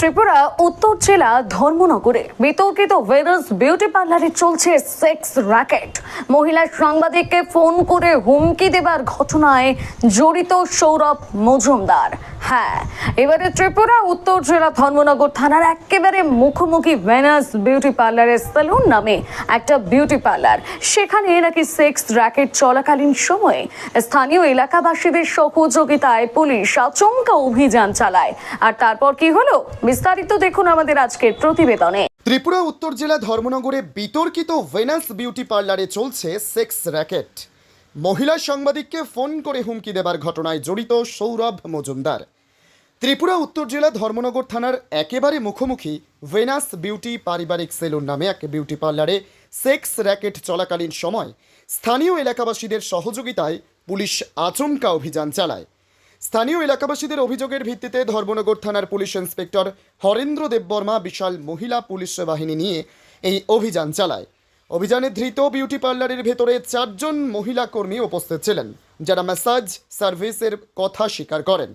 ত্রিপুরা, উত্তর জেলা ধর্মনগরে বিতর্কিত ভেনাস বিউটি পার্লারে চলছে সেক্স র্যাকেট মহিলা সাংবাদিককে ফোন করে হুমকি দেবার ঘটনায় জড়িত সৌরভ মজুমদার। হ্যাঁ এবারে ত্রিপুরা, উত্তর জেলা, ধর্মনগর থানার একেবারে মুখোমুখি ভেনাস বিউটি পার্লারের সেলুন নামে একটা বিউটি পার্লার সেখানে নাকি সেক্স র্যাকেট চলাকালীন সময়ে স্থানীয় এলাকাবাসীদের সহযোগিতায় পুলিশ আচমকা অভিযান চালায়। আর তারপর কি হলো? বিস্তারিত দেখুন আমাদের আজকের প্রতিবেদনে। ত্রিপুরা, উত্তর জেলা, ধর্মনগরে বিতর্কিত ভেনাস বিউটি পার্লারে চলছে সেক্স র্যাকেট মহিলা সাংবাদিককে ফোন করে হুমকি দেবার ঘটনায় জড়িত সৌরভ মজুমদার। ত্রিপুরা উত্তর জেলা ধর্মনগর থানার একেবারে মুখোমুখি ভেনাস বিউটি পারিবারিক সেলুন নামে এক বিউটি পার্লারে সেক্স র্যাকেট চলাকালীন সময় স্থানীয় এলাকাবাসীদের সহযোগিতায় পুলিশ আচমকা অভিযান চালায়। স্থানীয় এলাকাবাসীদের অভিযোগের ভিত্তিতে ধর্মনগর থানার পুলিশ ইন্সপেক্টর হরেন্দ্র দেববর্মা বিশাল মহিলা পুলিশ বাহিনী নিয়ে এই অভিযান চালায়। অভিযানে ধৃত বিউটি পার্লারের ভেতরে চারজন মহিলা কর্মী উপস্থিত ছিলেন, যারা ম্যাসাজ, সার্ভিসের কথা স্বীকার করেন।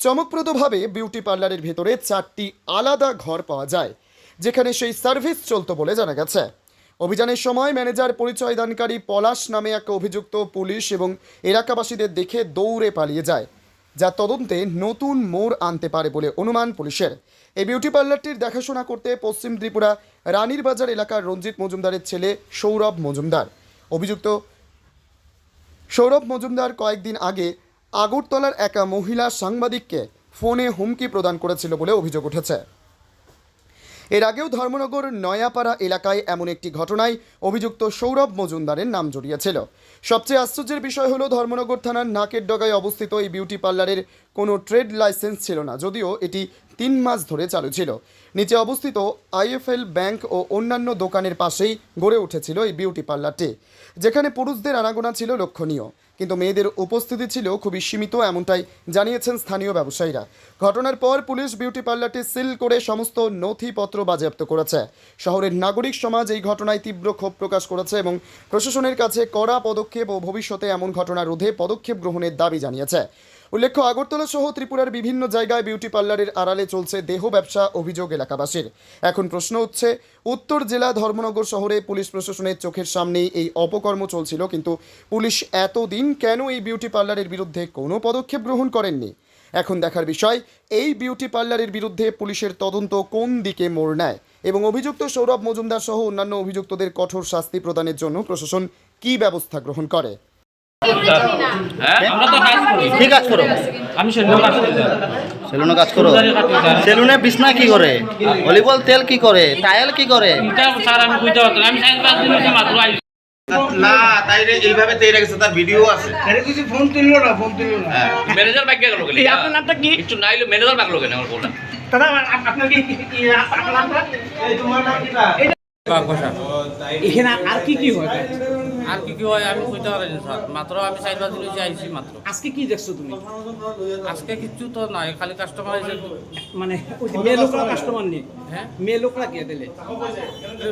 চমকপ্রদভাবে বিউটি পার্লারের ভেতরে চারটি আলাদা ঘর পাওয়া যায়, যেখানে সেই সার্ভিস চলতো বলে জানা গেছে। অভিযানের সময় ম্যানেজার পরিচয় দানকারী পলাশ নামে এক অভিযুক্ত পুলিশ এবং এলাকাবাসীদের দেখে দৌড়ে পালিয়ে যায়। যা তদন্তে নতুন মোড় আনতে পারে বলে অনুমান পুলিশের। এই বিউটি পার্লারটির দেখাশোনা করতে পশ্চিম ত্রিপুরা রানীর বাজার এলাকার রঞ্জিত মজুমদারের ছেলে সৌরভ মজুমদার। অভিযুক্ত সৌরভ মজুমদার কয়েকদিন আগে আগরতলার একা মহিলা সাংবাদিককে ফোনে হুমকি প্রদান করেছিল বলে অভিযোগ উঠেছে। এর আগেও ধর্মনগর নয়াপাড়া এলাকায় এমন একটি ঘটনায় অভিযুক্ত সৌরভ মজুমদারের নাম জড়িয়েছিল। সবচেয়ে আশ্চর্যের বিষয় হলো, ধর্মনগর থানার নাকের ডগায় অবস্থিত এই বিউটি পার্লারের কোনো ট্রেড লাইসেন্স ছিল না, যদিও এটি তিন মাস ধরে চালু ছিল। নিচে অবস্থিত আইএফএল ব্যাংক ও অন্যান্য দোকানের পাশেই গড়ে উঠেছিল এই বিউটি পার্লারটি, যেখানে পুরুষদের আনাগোনা ছিল লক্ষণীয়। কিন্তু মেয়েদের উপস্থিতি ছিল খুবই সীমিত, এমনটাই জানিয়েছেন স্থানীয় ব্যবসায়ীরা। ঘটনার পর পুলিশ বিউটি পার্লারটি সিল করে সমস্ত নথিপত্র বাজেয়াপ্ত করেছে। শহরের নাগরিক সমাজ এই ঘটনায় তীব্র ক্ষোভ প্রকাশ করেছে এবং প্রশাসনের কাছে কড়া পদক্ষেপ ও ভবিষ্যতে এমন ঘটনা রোধে পদক্ষেপ গ্রহণের দাবি জানিয়েছে। উল্লেখ্য, আগরতলা সহ ত্রিপুরার বিভিন্ন জায়গায় বিউটি পার্লারের আড়ালে চলছে দেহ ব্যবসা অভিযোগ এলাকাবাসীর। এখন প্রশ্ন হচ্ছে উত্তর জেলা ধর্মনগর শহরে পুলিশ প্রশাসনের চোখের সামনেই এই অপকর্ম চলছিল, কিন্তু পুলিশ এতদিন কেন এই বিউটি পার্লারের বিরুদ্ধে কোনো পদক্ষেপ গ্রহণ করেননি? এখন দেখার বিষয়, এই বিউটি পার্লারের বিরুদ্ধে পুলিশের তদন্ত কোন দিকে মোড় নেয়? এবং অভিযুক্ত সৌরভ মজুমদার সহ অন্যান্য অভিযুক্তদের কঠোর শাস্তি প্রদানের জন্য প্রশাসন কী ব্যবস্থা গ্রহণ করে? হ্যাঁ? আমরা তো কাজ করি। কি কাজ করো? আমি। সেলুনে করো। সেলুনে বিছনা কি করে? অলিবল তেল কি করে? টাইল কি করে? না। না এইভাবে তৈরি গেছে তার ভিডিও আছে। আরে কিছু ফোন তুললো না ফোন তুললো না। হ্যাঁ। ম্যানেজার বাইক গেল এই আপনার নামটা কি? কিছু না হইলে ম্যানেজার বাইক লোকেন আমার বললাম দাদা আপনার কি কি- আপনার নামটা? এই তোমার নাম কিটা এখানে আর কি কি হয়? আর কি কি হয় আমি কইতে পারি না স্যার। মাত্র আমি সাইজ পাঁচ দিন আইছি মাত্র। আজকে কি দেখছ তুমি? আজকে কিছু তো নাই খালি কাস্টমার এসে মানে ওই যে মেয়ে লোকরা কাস্টমার নিয়ে? হ্যাঁ? মেয়ে লোকরা কে দিলে?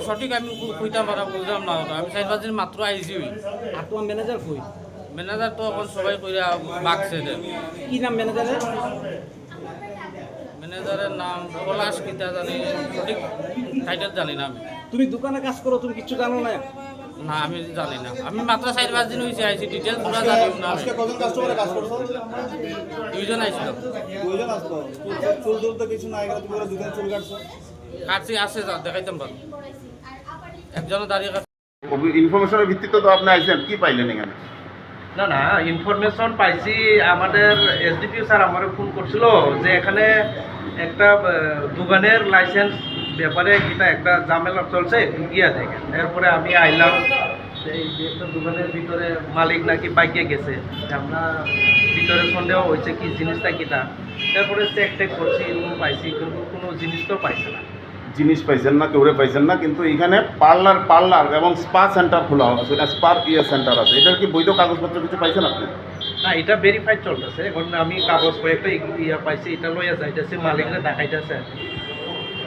সঠিক আমি কই- কইতাম পারা বুঝলাম না আমি সাইজ পাঁচ দিন মাত্র আইছি আর তোমার ম্যানেজার কই? ম্যানেজার তো এখন সবাই কইরা বাকছে কি নাম ম্যানেজারের ম্যানেজারের নাম পলাশ কিতা জানি সঠিক টাইটেল জানি না আমি। তুমি দোকানে কাজ করো তুমি কিছু জানো না? না আমি জানি না। আমি মাত্র চার পাঁচ দিন হয়েছে আইছি ডিটেলস পুরো জানি না। আমি। কজন কাস্টমারে কাজ করছ? দুইজন আইছিল। দুইজন আসতো চুল চুল তো কিছু নাই তুমি ওরা দুজন চুল কাটছো। কাটছি আছে যা, দেখাইতাম পারো একজনের দাঁড়িয়ে ইনফরমেশনের ভিত্তিতে তো আপনি আইছেন কি পাইলেন এখানে? না না ইনফরমেশন পাইছি আমাদের এসডিপিও স্যার আমার ফোন করছিল যে এখানে একটা দোকানের লাইসেন্স ব্যাপারে কিটা একটা ঝামেলা চলছে গিয়া থেকে। এরপরে আমি আইলাম সেই একটা দোকানের ভিতরে মালিক নাকি বাইকে গেছে। আমরা ভিতরে সন্দেহ হয়েছে কি জিনিসটা কিটা তারপরে চেক টেক করছি এরকম পাইছি কিন্তু কোনো জিনিস তো পাইছে না। জিনিস পাইছেন না কেউরে পাইছেন না কিন্তু এখানে পার্লার পার্লার এবং স্পা সেন্টার খোলা আছে এটা স্পার ইয়ে সেন্টার আছে। এটার কি বৈধ কাগজপত্র কিছু পাইছেন আপনি? না এটা ভেরিফাইড চলতেছে এখন আমি কাগজ কয়েকটা ইয়া পাইছি এটা লইয়া যাইতেছি মালিকরা দেখাইতেছে